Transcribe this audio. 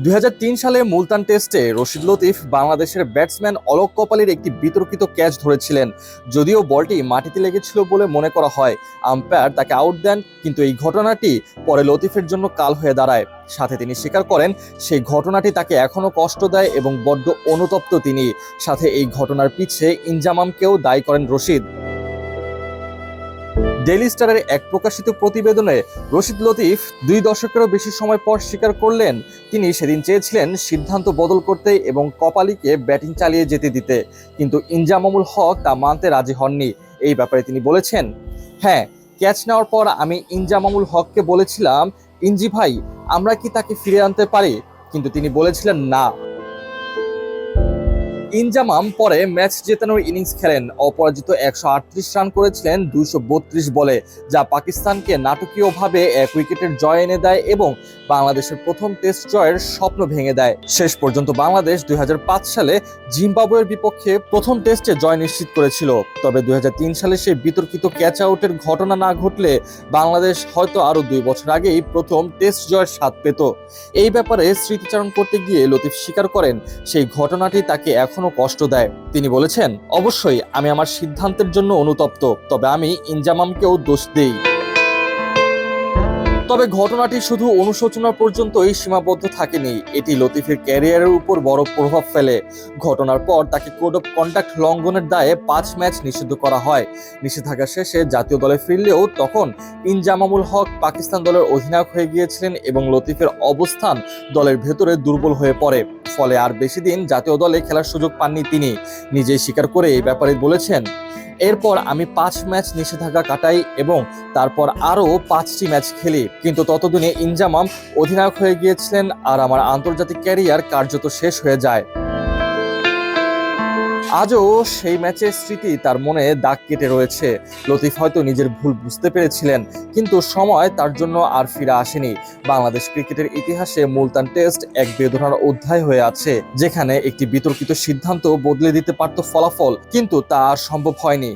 দুই হাজার তিন সালে মুলতান টেস্টে রশিদ লতিফ বাংলাদেশের ব্যাটসম্যান অলোক কপালের একটি বিতর্কিত ক্যাচ ধরেছিলেন। যদিও বলটি মাটিতে লেগেছিল বলে মনে করা হয়, আম্পায়ার তাকে আউট দেন, কিন্তু এই ঘটনাটি পরে লতিফের জন্য কাল হয়ে দাঁড়ায়। সাথে তিনি স্বীকার করেন, সেই ঘটনাটি তাকে এখনও কষ্ট দেয় এবং বড্ড অনুতপ্ত তিনি। সাথে এই ঘটনার পিছে ইনজামামকেও দায়ী করেন রশিদ। ডেইলি স্টারের এক প্রকাশিত প্রতিবেদনে রশিদ লতিফ দুই দশকেরও বেশি সময় পর স্বীকার করলেন। তিনি সেদিন চেয়েছিলেন সিদ্ধান্ত বদল করতে এবং কপালিকে ব্যাটিং চালিয়ে যেতে দিতে। কিন্তু ইনজামামুল হক তা মানতে রাজি হননি। এই ব্যাপারে তিনি বলেছেন হ্যাঁ ক্যাচ নেওয়ার পর আমি ইনজামামুল হককে বলেছিলাম ইঞ্জি ভাই, আমরা কি তাকে ফিরে আনতে পারি? কিন্তু তিনি বলেছিলেন, না। ইনজামাম পরে ম্যাচ জেতানোর ইনিংস খেলেন। অপরাজিত একশো আটত্রিশ রান করেছিলেন বত্রিশ বলে, যা পাকিস্তানকে নাটকীয়ভাবে এক উইকেটের জয় এনে দেয় এবং বাংলাদেশের প্রথম টেস্ট জয়ের স্বপ্ন ভেঙে দেয়। শেষ পর্যন্ত বাংলাদেশ দুই সালে জিম্বাবুয়ের বিপক্ষে প্রথম টেস্টে জয় নিশ্চিত করেছিল। তবে দুই হাজার তিন সালে সেই বিতর্কিত ক্যাচ আউটের ঘটনা না ঘটলে বাংলাদেশ হয়তো আরও দুই বছর আগেই প্রথম টেস্ট জয়ের স্বাদ পেত। এই ব্যাপারে স্মৃতিচারণ করতে গিয়ে লতিফ স্বীকার করেন, সেই ঘটনাটি তাকে এখনও কষ্ট দেয়। তিনি বলেছেন, অবশ্যই, আমি আমার সিদ্ধান্তের জন্য অনুতপ্ত, তবে আমি ইনজামামকেও দোষ দেই। তবে ঘটনাটি শুধু অনুশোচনা পর্যন্তই সীমাবদ্ধ থাকেনি। এটি লতিফের ক্যারিয়ারের উপর বড় প্রভাব ফেলে। ঘটনার পর তাকে কোড অফ কন্ডাক্ট লঙ্ঘনের দায়ে পাঁচ ম্যাচ নিষিদ্ধ করা হয়। নিষেধাজ্ঞা শেষে জাতীয় দলে ফিরলেও তখন ইনজামামুল হক পাকিস্তান দলের অধিনায়ক হয়ে গিয়েছিলেন এবং লতিফের অবস্থান দলের ভেতরে দুর্বল হয়ে পড়ে। ফলে আর বেশি দিন জাতীয় দলে খেলার সুযোগ পাননি তিনি। নিজেই স্বীকার করে এই ব্যাপারে বলেছেন, এরপর আমি পাঁচ ম্যাচ নিষেধাজ্ঞা কাটাই এবং তারপর আরও পাঁচটি ম্যাচ খেলি। কিন্তু ততদিনে ইনজামাম অধিনায়ক হয়ে গিয়েছিলেন আর আমার আন্তর্জাতিক ক্যারিয়ার কার্যত শেষ হয়ে যায়। আজও সেই ম্যাচের স্মৃতি তার মনে দাগ কেটে রয়েছে। লতিফ হয়তো নিজের ভুল বুঝতে পেরেছিলেন, কিন্তু সময় তার জন্য আর ফিরে আসেনি। বাংলাদেশ ক্রিকেটের ইতিহাসে মুলতান টেস্ট এক বেদনার অধ্যায় হয়ে আছে, যেখানে একটি বিতর্কিত সিদ্ধান্ত বদলে দিতে পারত ফলাফল, কিন্তু তা আর সম্ভব হয়নি।